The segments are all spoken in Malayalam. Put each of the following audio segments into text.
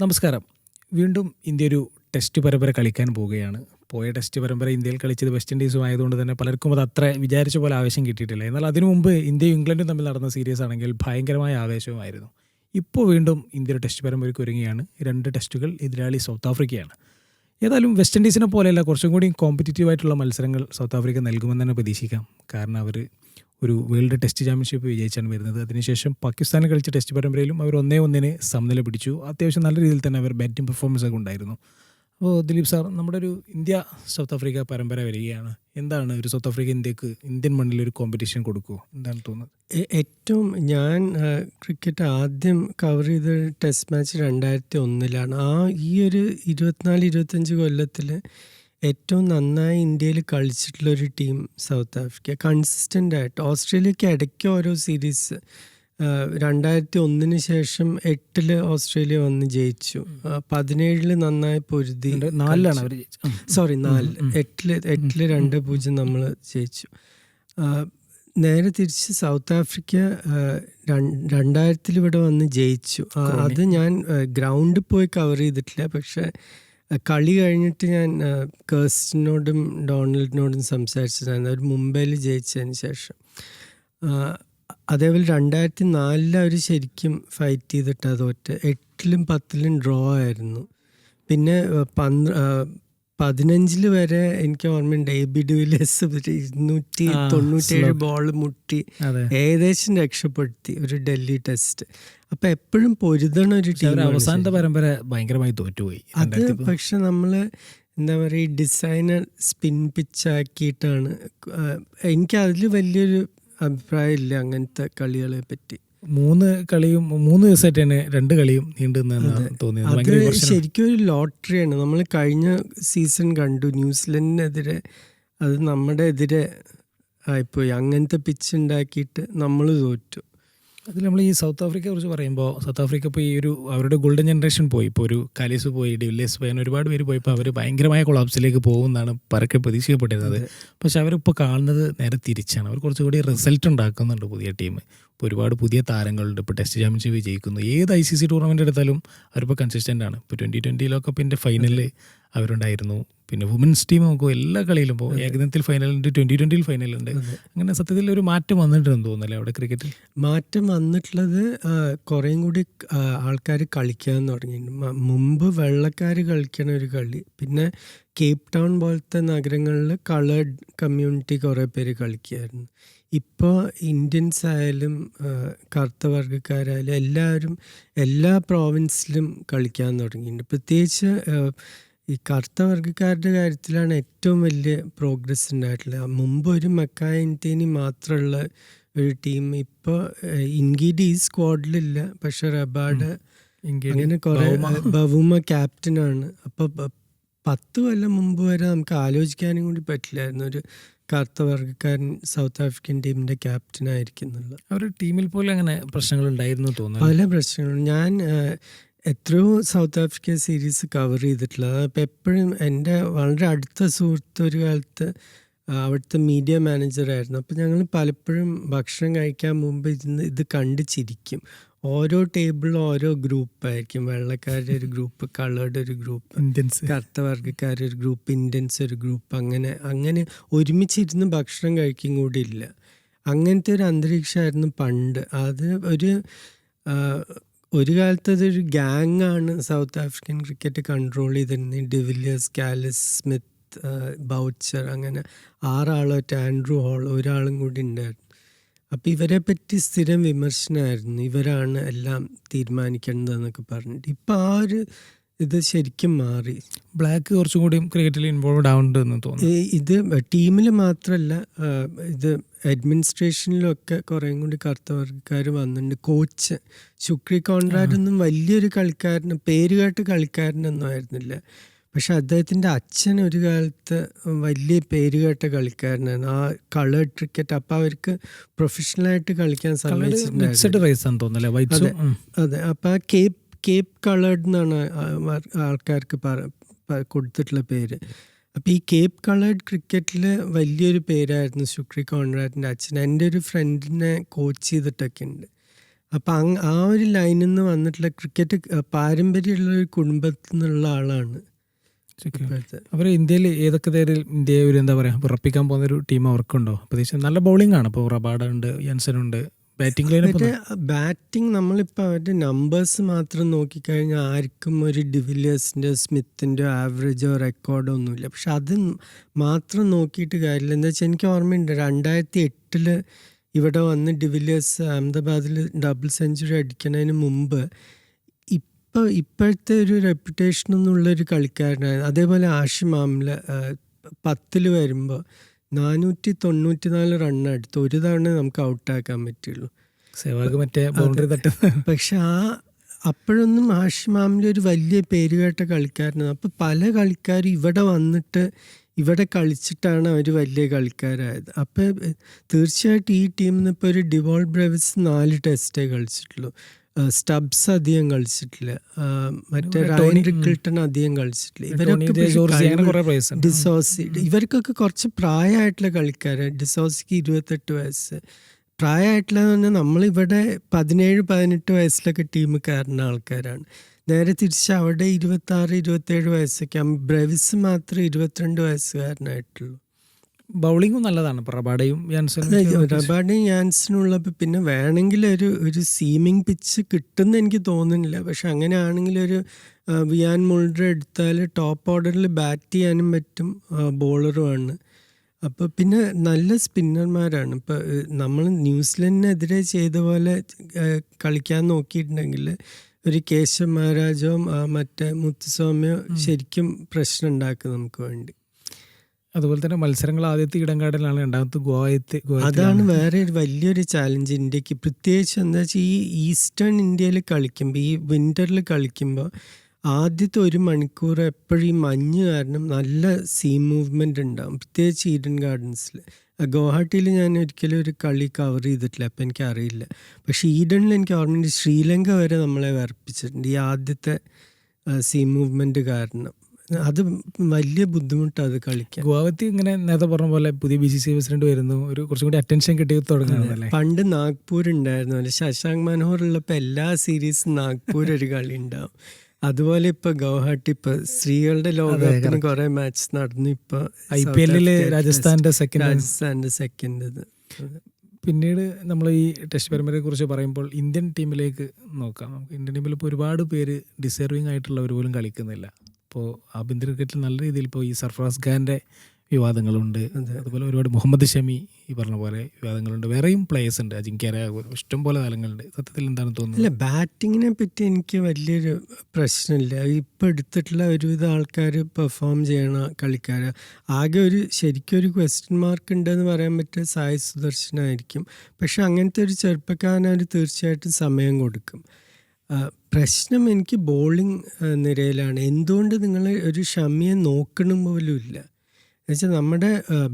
നമസ്കാരം. വീണ്ടും ഇന്ത്യ ഒരു ടെസ്റ്റ് പരമ്പര കളിക്കാൻ പോവുകയാണ്. പോയ ടെസ്റ്റ് പരമ്പര ഇന്ത്യയിൽ കളിച്ചത് വെസ്റ്റ് ഇൻഡീസും ആയതുകൊണ്ട് തന്നെ പലർക്കും അത് അത്ര വിചാരിച്ച പോലെ ആവേശം കിട്ടിയിട്ടില്ല. എന്നാൽ അതിനു മുമ്പ് ഇന്ത്യയും ഇംഗ്ലണ്ടും തമ്മിൽ നടന്ന സീരീസ് ആണെങ്കിൽ ഭയങ്കരമായ ആവേശവുമായിരുന്നു ഇപ്പോൾ വീണ്ടും ഇന്ത്യയുടെ ടെസ്റ്റ് പരമ്പരയ്ക്ക് ഒരുങ്ങിയാണ് രണ്ട് ടെസ്റ്റുകൾ എതിരാളി സൗത്ത് ആഫ്രിക്കയാണ് ഏതായാലും വെസ്റ്റ് ഇൻഡീസിനെ പോലെയല്ല കുറച്ചും കൂടി കോമ്പറ്റീറ്റീവ് ആയിട്ടുള്ള മത്സരങ്ങൾ സൗത്ത് ആഫ്രിക്ക നൽകുമെന്ന് തന്നെ പ്രതീക്ഷിക്കാം. കാരണം അവർ ഒരു വേൾഡ് ടെസ്റ്റ് ചാമ്പ്യൻഷിപ്പ് വിജയിച്ചാണ് വരുന്നത്. അതിനുശേഷം പാകിസ്ഥാനിൽ കളിച്ച ടെസ്റ്റ് പരമ്പരയിലും അവർ ഒന്നേ ഒന്നിന് സമനില പിടിച്ചു. അത്യാവശ്യം നല്ല രീതിയിൽ തന്നെ അവർ ബാറ്റിംഗ് പെർഫോമൻസ് ഒക്കെ ഉണ്ടായിരുന്നു. അപ്പോൾ ദിലീപ് സാർ നമ്മുടെ ഒരു ഇന്ത്യ സൗത്ത് ആഫ്രിക്ക പരമ്പര വരികയാണ്. എന്താണ് ഒരു സൗത്ത് ആഫ്രിക്ക ഇന്ത്യയ്ക്ക് ഇന്ത്യൻ മണ്ണിൽ ഒരു കോമ്പറ്റീഷൻ കൊടുക്കുമോ എന്താണ് തോന്നുന്നത്? ഏറ്റവും ഞാൻ ക്രിക്കറ്റ് ആദ്യം കവർ ചെയ്ത ടെസ്റ്റ് മാച്ച് രണ്ടായിരത്തി ഒന്നിലാണ്. ആ ഈ ഒരു ഇരുപത്തിനാല് ഇരുപത്തഞ്ച് കൊല്ലത്തിൽ ഏറ്റവും നന്നായി ഇന്ത്യയിൽ കളിച്ചിട്ടുള്ള ഒരു ടീം സൗത്ത് ആഫ്രിക്ക കൺസിസ്റ്റന്റ് ആയിട്ട്. ഓസ്ട്രേലിയക്ക് ഇടയ്ക്ക് ഓരോ സീരീസ് രണ്ടായിരത്തി ഒന്നിന് ശേഷം എട്ടിൽ ഓസ്ട്രേലിയ വന്ന് ജയിച്ചു. പതിനേഴിൽ നന്നായി പൊരുതി നാലിലാണ് അവർ സോറി നാല്. എട്ടിൽ എട്ടിൽ രണ്ട് പൂജ്യം നമ്മൾ ജയിച്ചു. നേരെ തിരിച്ച് സൗത്ത് ആഫ്രിക്ക രണ്ടായിരത്തിൽ ഇവിടെ വന്ന് ജയിച്ചു. അത് ഞാൻ ഗ്രൗണ്ടിൽ പോയി കവർ ചെയ്തിട്ടില്ല. പക്ഷെ കളി കഴിഞ്ഞിട്ട് ഞാൻ കേസ്റ്റിനോടും ഡൊണാൾഡിനോടും സംസാരിച്ചതായിരുന്നു അവർ മുംബൈയിൽ ജയിച്ചതിന് ശേഷം അതേപോലെ രണ്ടായിരത്തി നാലിൽ അവർ ശരിക്കും ഫൈറ്റ് ചെയ്തിട്ട് തോറ്റ് എട്ടിലും പത്തിലും ഡ്രോ ആയിരുന്നു. പിന്നെ പന്ത്ര ആ, പതിനഞ്ചിൽ വരെ എനിക്ക് ഓർമ്മയുണ്ട്. എ ബി ഡിവിലിയേഴ്സ് ഒരു ഇരുന്നൂറ്റി തൊണ്ണൂറ്റേഴ് ബോൾ മുട്ടി ഏകദേശം രക്ഷപ്പെടുത്തി ഒരു ഡൽഹി ടെസ്റ്റ്. അപ്പൊ എപ്പോഴും പൊരുതണ ഒരു ടീം അവസാനത്തെ പരമ്പര ഭയങ്കരമായി തോറ്റുപോയി. അത് പക്ഷെ നമ്മൾ എന്താ പറയുക ഈ ഡിസൈനർ സ്പിൻ പിച്ചാക്കിയിട്ടാണ് എനിക്ക് അതിൽ വലിയൊരു അഭിപ്രായമില്ല അങ്ങനത്തെ കളികളെ പറ്റി. മൂന്ന് കളിയും മൂന്ന് ദിവസമായിട്ട് തന്നെ രണ്ട് കളിയും നീണ്ടു തോന്നിയത്. അത് ശരിക്കും ഒരു ലോട്ടറിയാണ്. നമ്മൾ കഴിഞ്ഞ സീസൺ കണ്ടു. ന്യൂസിലൻഡിനെതിരെ അത് നമ്മുടെ എതിരെ ആയിപ്പോയി. അങ്ങനത്തെ പിച്ച് ഉണ്ടാക്കിയിട്ട് നമ്മൾ തോറ്റു. അതിൽ നമ്മൾ ഈ സൗത്ത് ആഫ്രിക്കയെ കുറിച്ച് പറയുമ്പോൾ സൗത്ത് ആഫ്രിക്ക ഇപ്പോൾ ഈ ഒരു അവരുടെ ഗോൾഡൻ ജനറേഷൻ പോയി. ഇപ്പോൾ ഒരു കാലിസ് പോയി ഡിവില്ലേഴ്സ് പോയി അങ്ങനെ ഒരുപാട് പേര് പോയപ്പോൾ അവർ ഭയങ്കരമായ കൊളാപ്സിലേക്ക് പോകുമെന്നാണ് പരക്കെ പ്രതീക്ഷിക്കപ്പെട്ടിരുന്നത്. പക്ഷെ അവരിപ്പോൾ കാണുന്നത് നേരെ തിരിച്ചാണ്. അവർ കുറച്ചുകൂടി റിസൾട്ട് ഉണ്ടാക്കുന്നുണ്ട് പുതിയ ടീം ഇപ്പോൾ ഒരുപാട് പുതിയ താരങ്ങളുണ്ട്. ഇപ്പോൾ ടെസ്റ്റ് ചാമ്പ്യൻഷിപ്പ് വിജയിക്കുന്നു. ഏത് ഐ സി സി ടൂർണമെന്റ് എടുത്താലും അവരിപ്പോൾ കൺസിസ്റ്റന്റ് ആണ്. ഇപ്പോൾ ട്വന്റി ട്വന്റി ലോകകപ്പിന്റെ ഫൈനലിൽ അവരുണ്ടായിരുന്നു. പിന്നെ വുമൻസ് ടീം നോക്കുമ്പോൾ എല്ലാ കളിയിലും ഇപ്പോൾ ഏകദിനത്തിൽ ഫൈനലുണ്ട് ട്വന്റി ട്വന്റിയിൽ ഫൈനലുണ്ട് അങ്ങനെ സത്യത്തിൽ ഒരു മാറ്റം വന്നിട്ടുണ്ടെന്ന് തോന്നുന്നല്ലേ അവിടെ ക്രിക്കറ്റിൽ മാറ്റം വന്നിട്ടുള്ളത് കുറേയും കൂടി ആൾക്കാർ കളിക്കാൻ തുടങ്ങിയിട്ടുണ്ട് മുമ്പ് വെള്ളക്കാർ കളിക്കണ ഒരു കളി. പിന്നെ കേപ്പ് ടൗൺ പോലത്തെ നഗരങ്ങളിൽ കളേഡ് കമ്മ്യൂണിറ്റി കുറേ പേര് കളിക്കുമായിരുന്നു ഇപ്പോൾ ഇന്ത്യൻസ് ആയാലും കറുത്ത വർഗക്കാരായാലും എല്ലാവരും എല്ലാ പ്രോവിൻസിലും കളിക്കാൻ തുടങ്ങിയിട്ടുണ്ട്. പ്രത്യേകിച്ച് ഈ കറുത്ത വർഗക്കാരുടെ കാര്യത്തിലാണ് ഏറ്റവും വലിയ പ്രോഗ്രസ് ഉണ്ടായിട്ടുള്ളത്. മുമ്പ് ഒരു മക്കായ ഇന്ത്യനി മാത്രമുള്ള ഒരു ടീം ഇപ്പോൾ ഇൻഗീഡ് ഈ സ്ക്വാഡിലില്ല പക്ഷെ റബാഡ് അങ്ങനെ കുറെ ബവുമ ക്യാപ്റ്റനാണ് അപ്പോൾ പത്ത് കൊല്ലം മുമ്പ് വരെ നമുക്ക് ആലോചിക്കാനും കൂടി പറ്റില്ലായിരുന്നു ഒരു കറുത്ത വർഗക്കാരൻ സൗത്ത് ആഫ്രിക്കൻ ടീമിന്റെ ക്യാപ്റ്റൻ ആയിരിക്കുന്നുള്ളത്. അവരുടെ ടീമിൽ പോലും അങ്ങനെ പ്രശ്നങ്ങൾ ഉണ്ടായിരുന്നു തോന്നുന്നു പല പ്രശ്നങ്ങളും. ഞാൻ എത്രയോ സൗത്ത് ആഫ്രിക്ക സീരീസ് കവർ ചെയ്തിട്ടുള്ളത് അപ്പോൾ എപ്പോഴും എന്റെ വളരെ അടുത്ത സുഹൃത്ത് ഒരു കാലത്ത് അവിടുത്തെ മീഡിയ മാനേജറായിരുന്നു അപ്പം ഞങ്ങൾ പലപ്പോഴും ഭക്ഷണം കഴിക്കാൻ മുമ്പ് ഇരുന്ന് ഇത് കണ്ട് ചിരിക്കും. ഓരോ ടേബിളിലും ഓരോ ഗ്രൂപ്പായിരിക്കും വെള്ളക്കാരുടെ ഒരു ഗ്രൂപ്പ് കളേർഡ് ഒരു ഗ്രൂപ്പ് ഇന്ത്യൻസ് കറുത്ത വർഗക്കാരുടെ ഒരു ഗ്രൂപ്പ് ഇന്ത്യൻസ് ഒരു ഗ്രൂപ്പ് അങ്ങനെ അങ്ങനെ ഒരുമിച്ചിരുന്ന് ഭക്ഷണം കഴിക്കും കൂടി ഇല്ല അങ്ങനത്തെ ഒരു അന്തരീക്ഷമായിരുന്നു പണ്ട്. അത് ഒരു ഒരു കാലത്ത് അതൊരു ഗ്യാങ് ആണ് സൗത്ത് ആഫ്രിക്കൻ ക്രിക്കറ്റ് കൺട്രോൾ ചെയ്തിരുന്നത്. De Villiers Kallis Smith Boucher അങ്ങനെ ആറാളൊറ്റ ആൻഡ്രൂ ഹോൾ ഒരാളും കൂടി ഉണ്ടായിരുന്നു. അപ്പം ഇവരെ പറ്റി സ്ഥിരം വിമർശനമായിരുന്നു ഇവരാണ് എല്ലാം തീരുമാനിക്കേണ്ടതെന്നൊക്കെ പറഞ്ഞിട്ട്. ഇപ്പം ആ ഒരു ഇത് ശരിക്കും മാറി. ബ്ലാക്ക് കുറച്ചും കൂടി ക്രിക്കറ്റിൽ ഇൻവോൾവ് ആവുന്നുണ്ട് എന്ന് തോന്നുന്നു. ഇത് ടീമിൽ മാത്രമല്ല ഇത് അഡ്മിനിസ്ട്രേഷനിലൊക്കെ കുറേ കൂടി കറുത്ത വർഗക്കാർ വന്നിട്ടുണ്ട്. കോച്ച് ശുക്രി കോൺറാഡ് ഒന്നും വലിയൊരു കളിക്കാരന് പേരുകേട്ട് കളിക്കാരനൊന്നും ആയിരുന്നില്ല. പക്ഷെ അദ്ദേഹത്തിന്റെ അച്ഛൻ ഒരു കാലത്ത് വലിയ പേരുകേട്ട കളിക്കാരനാണ്. ആ കളർ ക്രിക്കറ്റ് അപ്പം അവർക്ക് പ്രൊഫഷണലായിട്ട് കളിക്കാൻ വൈറ്റ്സും അതെ അപ്പം ആ കേപ്പ് കേപ്പ് കളേർഡ് എന്നാണ് ആൾക്കാർക്ക് കൊടുത്തിട്ടുള്ള പേര്. അപ്പം ഈ കേപ്പ് കളേർഡ് ക്രിക്കറ്റിൽ വലിയൊരു പേരായിരുന്നു ശുക്രി കോൺറാഡിന്റെ അച്ഛൻ. എന്റെ ഒരു ഫ്രണ്ടിനെ കോച്ച് ചെയ്തിട്ടൊക്കെ ഉണ്ട്. അപ്പം അങ് ആ ഒരു ലൈനിൽ നിന്ന് വന്നിട്ടുള്ള ക്രിക്കറ്റ് പാരമ്പര്യമുള്ള ഒരു കുടുംബത്തിൽ നിന്നുള്ള ആളാണ്. അവർ ഇന്ത്യയിൽ ഏതൊക്കെ പേരിൽ ഇന്ത്യയെ ഒരു എന്താ പറയുക ഉറപ്പിക്കാൻ പോകുന്ന ഒരു ടീം അവർക്കുണ്ടോ? പ്രത്യേകിച്ച് നല്ല ബൗളിംഗ് ആണ്. ഇപ്പോൾ റബാഡ ഉണ്ട് യൻസൺ ഉണ്ട് ബാറ്റിംഗ് ബാറ്റിംഗ് നമ്മളിപ്പോൾ അവരുടെ നമ്പേഴ്സ് മാത്രം നോക്കിക്കഴിഞ്ഞാൽ ആർക്കും ഒരു ഡിവിലിയേഴ്സിന്റെ സ്മിത്തിന്റെ ആവറേജോ റെക്കോർഡോ ഒന്നുമില്ല. പക്ഷെ അത് മാത്രം നോക്കിയിട്ട് കാര്യമില്ല. എന്താ വെച്ചാൽ എനിക്ക് ഓർമ്മയുണ്ട് രണ്ടായിരത്തി എട്ടിൽ ഇവിടെ വന്ന് ഡിവിലിയേഴ്സ് അഹമ്മദാബാദിൽ ഡബിൾ സെഞ്ചുറി അടിക്കുന്നതിന് മുമ്പ് ഇപ്പോൾ ഇപ്പോഴത്തെ ഒരു റെപ്യൂട്ടേഷൻ ഒന്നുള്ളൊരു കളിക്കാരനായിരുന്നു അതേപോലെ ആഷിം ആംല പത്തിൽ വരുമ്പോൾ നാനൂറ്റി തൊണ്ണൂറ്റി നാല് റണ്ണ് എടുത്ത് ഒരു തവണ നമുക്ക് ഔട്ടാക്കാൻ പറ്റുള്ളൂ. സെവാഗ് മറ്റേ ബൗണ്ടറി തട്ട് പക്ഷെ ആ അപ്പോഴൊന്നും ആഷിം ആംല ഒരു വലിയ പേരുകേട്ട കളിക്കാരനാണ് അപ്പോൾ പല കളിക്കാരും ഇവിടെ വന്നിട്ട് ഇവിടെ കളിച്ചിട്ടാണ് അവർ വലിയ കളിക്കാരായത്. അപ്പോൾ തീർച്ചയായിട്ടും ഈ ടീമിൽ നിന്ന് ഇപ്പോൾ ഒരു ഡിവോൾ ബ്രേവിസ് നാല് ടെസ്റ്റേ കളിച്ചിട്ടുള്ളൂ. സ്റ്റബ്സ് അധികം കളിച്ചിട്ടില്ല. മറ്റേ റയൻ റിക്കിൾട്ടൺ അധികം കളിച്ചിട്ടില്ല. ഇവരൊക്കെ ഡിസോസി ഇവർക്കൊക്കെ കുറച്ച് പ്രായമായിട്ടുള്ള കളിക്കാരെ. ഡിസോസിക്ക് ഇരുപത്തെട്ട് വയസ്സ്. പ്രായമായിട്ടുള്ളതെന്ന് പറഞ്ഞാൽ നമ്മളിവിടെ പതിനേഴ് പതിനെട്ട് വയസ്സിലൊക്കെ ടീം കയറുന്ന ആൾക്കാരാണ്. നേരെ തിരിച്ച് അവിടെ ഇരുപത്തി ആറ് ഇരുപത്തേഴ് വയസ്സൊക്കെ ബ്രവിസ് മാത്രമേ ഇരുപത്തിരണ്ട് വയസ്സുകാരനായിട്ടുള്ളൂ. ബൗളിങ്ങും നല്ലതാണ്. റബാഡയും യൻസനും പിന്നെ വേണമെങ്കിൽ ഒരു ഒരു സീമിങ് പിച്ച് കിട്ടുന്ന എനിക്ക് തോന്നുന്നില്ല. പക്ഷെ അങ്ങനെ ആണെങ്കിൽ ഒരു വിയാൻ മുൾഡർ എടുത്താൽ ടോപ്പ് ഓർഡറിൽ ബാറ്റ് ചെയ്യാനും പറ്റും ബോളറുമാണ് അപ്പൊ പിന്നെ നല്ല സ്പിന്നർമാരാണ് ഇപ്പോൾ നമ്മൾ ന്യൂസിലൻഡിനെതിരെ ചെയ്ത പോലെ കളിക്കാൻ നോക്കിയിട്ടുണ്ടെങ്കിൽ ഒരു കേശവ് മഹാരാജോ മറ്റേ മുത്തുസ്വാമിയോ ശരിക്കും പ്രശ്നം ഉണ്ടാക്കും നമുക്ക് വേണ്ടി. അതുപോലെ തന്നെ മത്സരങ്ങൾ ആദ്യത്തെ ഇടങ്കാടലാണ് രണ്ടാമത്തെ ഗോവയത്തെ അതാണ് വേറെ ഒരു വലിയൊരു ചാലഞ്ച് ഇന്ത്യയ്ക്ക്. പ്രത്യേകിച്ച് എന്താ വെച്ചാൽ ഈ ഈസ്റ്റേൺ ഇന്ത്യയിൽ കളിക്കുമ്പോൾ ഈ വിന്ററിൽ കളിക്കുമ്പോൾ ആദ്യത്തെ ഒരു മണിക്കൂർ എപ്പോഴും ഈ മഞ്ഞ് കാരണം നല്ല സീ മൂവ്മെന്റ് ഉണ്ടാകും പ്രത്യേകിച്ച് ഈഡൻ ഗാർഡൻസിൽ ഗുവാഹട്ടിയിൽ ഞാൻ ഒരിക്കലും ഒരു കളി കവർ ചെയ്തിട്ടില്ല. അപ്പം എനിക്കറിയില്ല പക്ഷേ ഈഡനിൽ എനിക്ക് ഓർമ്മയുണ്ട് ശ്രീലങ്ക വരെ നമ്മളെ വിറപ്പിച്ചിട്ടുണ്ട് ഈ ആദ്യത്തെ സീ മൂവ്മെന്റ് കാരണം. അത് വലിയ ബുദ്ധിമുട്ടാണ് അത് കളിക്കാൻ. ഗോവത്തി ഇങ്ങനെ നേരത്തെ പറഞ്ഞ പോലെ പുതിയ ബി സി സി പ്രസിഡന്റ് വരുന്നു. ഒരു കുറച്ചും കൂടി അറ്റൻഷൻ കിട്ടി തുടങ്ങുന്നതല്ലേ പണ്ട് നാഗ്പൂർ ഉണ്ടായിരുന്നു അല്ലെ ശശാങ്ക് മനോഹർ ഉള്ളപ്പോൾ എല്ലാ സീരീസ് നാഗ്പൂർ ഒരു കളി ഉണ്ടാവും. അതുപോലെ ഇപ്പൊ ഗൗഹാട്ടി ഇപ്പൊ സ്ത്രീകളുടെ ലോകകപ്പിന് കുറെ മാച്ച് നടന്നു. ഇപ്പൊ ഐ പി എല്ലിൽ രാജസ്ഥാന്റെ സെക്കൻഡ് രാജസ്ഥാന്റെ സെക്കൻഡ് പിന്നീട് നമ്മൾ ഈ ടെസ്റ്റ് പരമ്പരയെ കുറിച്ച് പറയുമ്പോൾ ഇന്ത്യൻ ടീമിലേക്ക് നോക്കാം. നമുക്ക് ഇന്ത്യൻ ടീമിൽ ഇപ്പോൾ ഒരുപാട് പേര് ഡിസേർവിംഗ് ആയിട്ടുള്ളവർ പോലും കളിക്കുന്നില്ല. ഇപ്പോൾ ആഭ്യന്തര ക്രിക്കറ്റിൽ നല്ല രീതിയിൽ ഇപ്പോൾ ഈ സർഫറാസ് ഖാന്റെ വിവാദങ്ങളുണ്ട്. അതുപോലെ ഒരുപാട് മുഹമ്മദ് ഷമി ഈ പറഞ്ഞ പോലെ വിവാദങ്ങളുണ്ട്. വേറെയും പ്ലേയേഴ്സ് ഉണ്ട്. അജിങ്ക്യര ഇഷ്ടം പോലെ താരങ്ങളുണ്ട്. സത്യത്തിൽ എന്താണ് തോന്നുന്നത്? അല്ല ബാറ്റിങ്ങിനെ പറ്റി എനിക്ക് വലിയൊരു പ്രശ്നമില്ല. ഇപ്പം എടുത്തിട്ടുള്ള ഒരുവിധ ആൾക്കാർ പെർഫോം ചെയ്യണ കളിക്കാർ ആകെ ഒരു ശരിക്കും ഒരു ക്വസ്റ്റ്യൻ മാർക്ക് ഉണ്ടെന്ന് പറയാൻ പറ്റിയ സായി സുദർശനായിരിക്കും. പക്ഷെ അങ്ങനത്തെ ഒരു ചെറുപ്പക്കാരന് അവർ തീർച്ചയായിട്ടും സമയം കൊടുക്കും. പ്രശ്നം എനിക്ക് ബോളിംഗ് നിരയിലാണ്. എന്തുകൊണ്ട് നിങ്ങൾ ഒരു ഷമിയെ നോക്കണം പോലും ഇല്ല. എന്നുവെച്ചാൽ നമ്മുടെ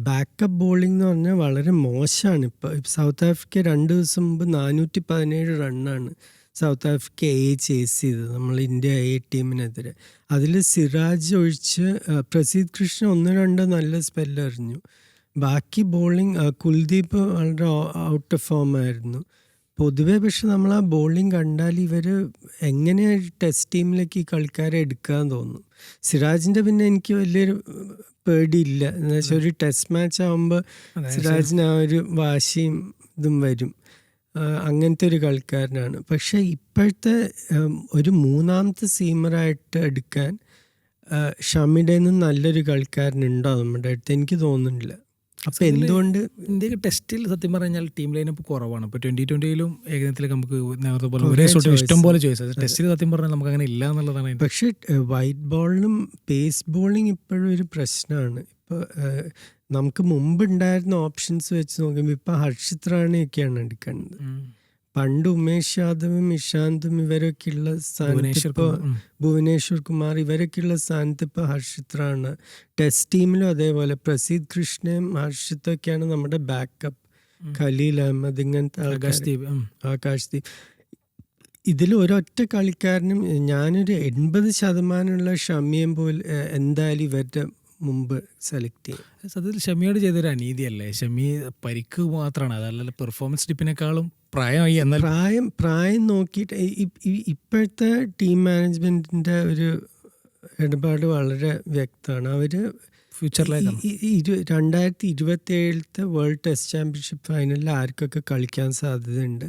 ബാക്കപ്പ് ബോളിംഗ് എന്ന് പറഞ്ഞാൽ വളരെ മോശമാണ് ഇപ്പോൾ സൗത്ത് ആഫ്രിക്ക രണ്ട് ദിവസം മുമ്പ് നാനൂറ്റി പതിനേഴ് റണ്ണാണ് സൗത്ത് ആഫ്രിക്ക എ ചേസ് ചെയ്തത്. നമ്മൾ ഇന്ത്യ എ ടീമിനെതിരെ അതിൽ സിറാജ് ഒഴിച്ച് പ്രസീദ് കൃഷ്ണ ഒന്ന് രണ്ട് നല്ല സ്പെല്ലറിഞ്ഞു ബാക്കി ബോളിംഗ് കുൽദീപ് വളരെ ഔട്ട് ഓഫ് ഫോം ആയിരുന്നു. പൊതുവേ പക്ഷെ നമ്മൾ ആ ബോളിംഗ് കണ്ടാൽ ഇവർ എങ്ങനെ ടെസ്റ്റ് ടീമിലേക്ക് ഈ കളിക്കാരെ എടുക്കാൻ തോന്നും സിറാജിന്റെ പിന്നെ എനിക്ക് വലിയൊരു പേടിയില്ല. എന്ന് വെച്ചാൽ ഒരു ടെസ്റ്റ് മാച്ച് ആകുമ്പോൾ സിറാജിന് ആ ഒരു വാശിയും ഇതും വരും. അങ്ങനത്തെ ഒരു കളിക്കാരനാണ്. പക്ഷെ ഇപ്പോഴത്തെ ഒരു മൂന്നാമത്തെ സീമറായിട്ട് എടുക്കാൻ ഷമിയുടെ നിന്ന് നല്ലൊരു കളിക്കാരനുണ്ടോ നമ്മുടെ അടുത്ത്? എനിക്ക് തോന്നുന്നില്ല. അപ്പൊ സത്യത്തിൽ എന്തുകൊണ്ട് ഇന്ത്യയ്ക്ക് ടെസ്റ്റിൽ സത്യം പറഞ്ഞാൽ ടീം ലൈനപ്പ് കുറവാണ്. ഇപ്പോൾ ട്വന്റി ട്വന്റിയിലും ഏകദിനത്തിലൊക്കെ നമുക്ക് നേരത്തെ പോലെ ഒരേ ഷോട്ട് ഇഷ്ടം പോലെ ചോയ്സ് ടെസ്റ്റിൽ സത്യം പറഞ്ഞാൽ നമുക്ക് അങ്ങനെ ഇല്ല എന്നുള്ളതാണ് പക്ഷേ വൈറ്റ് ബോളിനും പേസ് ബോളിംഗ് ഇപ്പോഴും ഒരു പ്രശ്നമാണ് ഇപ്പോൾ നമുക്ക് മുമ്പ് ഉണ്ടായിരുന്ന ഓപ്ഷൻസ് വെച്ച് നോക്കുമ്പോൾ ഇപ്പം ഹർഷിത് റാണയൊക്കെയാണ് എടുക്കേണ്ടത്. പണ്ട് ഉമേഷ് യാദവും ഇഷാന്തും ഇവരൊക്കെ ഉള്ള സ്ഥാനത്ത് ഭുവനേശ്വർ ഇപ്പോൾ കുമാർ, ഉം. ഭുവനേശ്വർ കുമാർ ഇവരൊക്കെ ഉള്ള സ്ഥാനത്ത് ഇപ്പോൾ ഹർഷിത്രാണ്. ടെസ്റ്റ് ടീമിലും അതേപോലെ പ്രസീദ് കൃഷ്ണയും ഹർഷിത്തൊക്കെയാണ് നമ്മുടെ ബാക്കപ്പ് ഖലീൽ അഹമ്മദ് ഇങ്ങനത്തെ ആകാശ്ദീപ്. ആകാശ്ദീപ് ഇതിൽ ഒരൊറ്റ കളിക്കാരനും ഞാനൊരു എൺപത് ശതമാനമുള്ള ഷമിയം പോലെ എന്തായാലും ഇവരുടെ മുമ്പ് സെലക്ട് ചെയ്യും. സത്യത്തിൽ ഷമിയോട് ചെയ്തൊരു അനീതിയല്ലേ? ഷമി പരിക്ക് മാത്രമാണ് അതല്ല പെർഫോമൻസ് ഡിപ്പിനെക്കാളും പ്രായമായി എന്നാൽ പ്രായം പ്രായം നോക്കിയിട്ട് ഇപ്പോഴത്തെ ടീം മാനേജ്മെന്റിന്റെ ഒരു ഇടപാട് വളരെ വ്യക്തമാണ്. അവർ ഫ്യൂച്ചറിലേക്ക് രണ്ടായിരത്തി ഇരുപത്തി ഏഴിലത്തെ വേൾഡ് ടെസ്റ്റ് ചാമ്പ്യൻഷിപ്പ് ഫൈനലിൽ ആർക്കൊക്കെ കളിക്കാൻ സാധ്യതയുണ്ട്?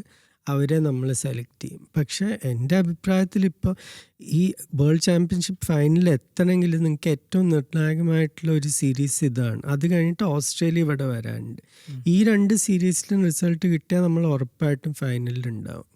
അവരെ നമ്മൾ സെലക്ട് ചെയ്യും. പക്ഷേ എന്റെ അഭിപ്രായത്തിൽ ഇപ്പോൾ ഈ വേൾഡ് ചാമ്പ്യൻഷിപ്പ് ഫൈനലിൽ എത്തണമെങ്കിൽ നിങ്ങൾക്ക് ഏറ്റവും നിർണായകമായിട്ടുള്ള ഒരു സീരീസ് ഇതാണ്. അത് കഴിഞ്ഞിട്ട് ഓസ്ട്രേലിയ ഇവിടെ വരാനുണ്ട്. ഈ രണ്ട് സീരീസിലും റിസൾട്ട് കിട്ടിയാൽ നമ്മൾ ഉറപ്പായിട്ടും ഫൈനലിൽ ഉണ്ടാവും.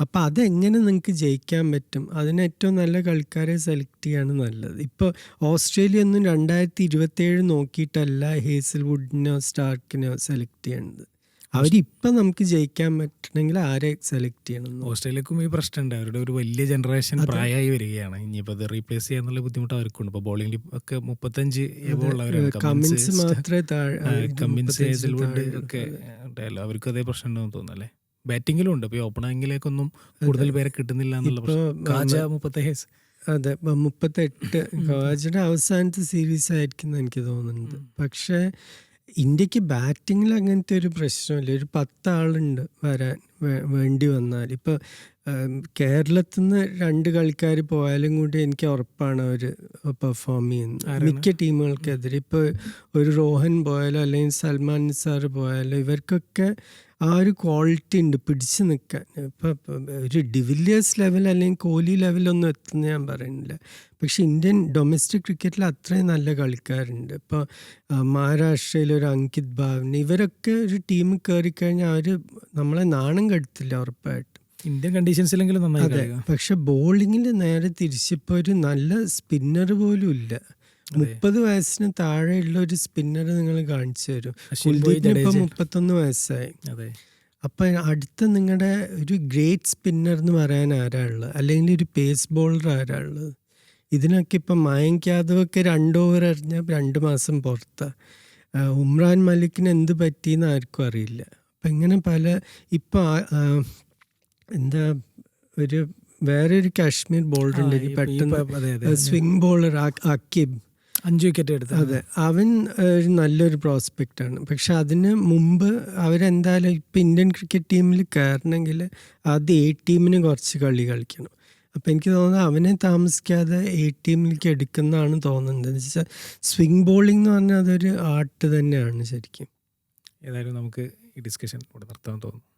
അപ്പം അതെങ്ങനെ നിങ്ങൾക്ക് ജയിക്കാൻ പറ്റും? അതിന് ഏറ്റവും നല്ല കളിക്കാരെ സെലക്ട് ചെയ്യാണ് നല്ലത്. ഇപ്പോൾ ഓസ്ട്രേലിയ ഒന്നും രണ്ടായിരത്തി ഇരുപത്തേഴ് നോക്കിയിട്ടല്ല ഹേസൽവുഡിനോ സ്റ്റാർക്കിനോ സെലക്ട് ചെയ്യണത്. അവരിപ്പം നമുക്ക് ജയിക്കാൻ പറ്റണമെങ്കിൽ ആരെ സെലക്ട് ചെയ്യണം ഓസ്ട്രേലിയക്കും ഈ പ്രശ്നമുണ്ട്. അവരുടെ ഒരു വലിയ ജനറേഷൻ പ്രായമായി വരികയാണ്. ഇനിയിപ്പോൾ അത് റീപ്ലേസ് ചെയ്യാന്നുള്ള ബുദ്ധിമുട്ട് അവർക്കുണ്ട്. ഇപ്പോൾ ബോളിംഗ് ഒക്കെ മുപ്പത്തഞ്ച് കമ്മിൻസ് മാത്രമേ കമ്മിൻസ് ഒക്കെ അവർക്കും അതേ പ്രശ്നം ഉണ്ടെന്ന് തോന്നുന്നല്ലേ ബാറ്റിംഗിലും ഉണ്ട്. ഇപ്പോൾ ഒന്നും കൂടുതൽ പേരെ കിട്ടുന്നില്ല എന്നുള്ള പ്രശ്നം. മുപ്പത്തേസ് അതെ. മുപ്പത്തെട്ട് ഖവാജയുടെ അവസാനത്തെ സീരീസ് ആയിരിക്കും എനിക്ക് തോന്നുന്നത് പക്ഷേ ഇന്ത്യയ്ക്ക് ബാറ്റിങ്ങിൽ അങ്ങനത്തെ ഒരു പ്രശ്നമില്ല ഒരു പത്താളുണ്ട് വരാൻ. വേണ്ടി വന്നാൽ. ഇപ്പോൾ കേരളത്തിൽ നിന്ന് രണ്ട് കളിക്കാർ പോയാലും കൂടി എനിക്ക് ഉറപ്പാണ് അവർ പെർഫോം ചെയ്യുന്നത്. മിക്ക ടീമുകൾക്കെതിരെ. ഇപ്പോൾ ഒരു റോഹൻ പോയാലോ അല്ലെങ്കിൽ സൽമാൻ നിസാർ പോയാലോ ഇവർക്കൊക്കെ ആ ഒരു ക്വാളിറ്റി ഉണ്ട് പിടിച്ചു നിൽക്കാൻ ഇപ്പം ഒരു ഡിവില്ലിയേഴ്സ് ലെവൽ അല്ലെങ്കിൽ കോഹ്ലി ലെവലൊന്നും എത്തുന്ന ഞാൻ പറയുന്നില്ല. പക്ഷെ ഇന്ത്യൻ ഡൊമസ്റ്റിക് ക്രിക്കറ്റിൽ അത്രയും നല്ല കളിക്കാരുണ്ട്. ഇപ്പോൾ മഹാരാഷ്ട്രയിലൊരു അങ്കിത് ഭാവൻ ഇവരൊക്കെ ഒരു ടീം കയറിക്കഴിഞ്ഞാൽ അവർ നമ്മളെ നാണം കെടുത്തില്ല ഉറപ്പായിട്ട്. ഇന്ത്യൻ കണ്ടീഷൻസിലെങ്കിലും നന്നായി പക്ഷെ ബോളിങ്ങിൽ നേരെ തിരിച്ചപ്പോ ഒരു നല്ല സ്പിന്നർ പോലും ഇല്ല. മുപ്പത് വയസ്സിന് താഴെയുള്ള ഒരു സ്പിന്നർ നിങ്ങൾ കാണിച്ചു തരും. കുൽദീപിന് ഇപ്പം മുപ്പത്തൊന്ന് വയസ്സായി. അപ്പൊ അടുത്ത നിങ്ങളുടെ ഒരു ഗ്രേറ്റ് സ്പിന്നർ എന്ന് പറയാൻ ആരാ ഉള്ളത്? അല്ലെങ്കിൽ ഒരു പേസ് ബോളർ ആരാ ഉള്ളത്? ഇതിനൊക്കെ ഇപ്പം മയങ്ക് യാദവ് ഒക്കെ രണ്ട് ഓവർ എറിഞ്ഞ രണ്ട് മാസം പുറത്താ. ഉമ്രാൻ മലിക്കിന് എന്ത് പറ്റിയെന്ന് ആർക്കും അറിയില്ല. അപ്പം ഇങ്ങനെ പല ഇപ്പം എന്താ ഒരു വേറെ ഒരു കാശ്മീർ ബോളർ ഉണ്ട് പെട്ടെന്ന് അതെ, അതെ. Swing bowler Aqib. അഞ്ച് വിക്കറ്റ് എടുത്തു അതെ. അവൻ ഒരു നല്ലൊരു പ്രോസ്പെക്റ്റ് ആണ്. പക്ഷെ അതിന് മുമ്പ് അവരെന്തായാലും ഇപ്പം ഇന്ത്യൻ ക്രിക്കറ്റ് ടീമിൽ കയറണമെങ്കിൽ ആദ്യം എ ടീമിന് കുറച്ച് കളി കളിക്കണം. അപ്പം എനിക്ക് തോന്നുന്നത് അവനെ താമസിക്കാതെ എ ടീമിലേക്ക് എടുക്കുന്നതാണ് തോന്നുന്നത്. എന്ന് വെച്ചാൽ സ്വിംഗ് ബോളിംഗ് എന്ന് പറഞ്ഞാൽ അതൊരു ആർട്ട് തന്നെയാണ് ശരിക്കും. ഏതായാലും നമുക്ക് ഈ ഡിസ്കഷൻ ഇവിടെ നിർത്താൻ തോന്നുന്നു.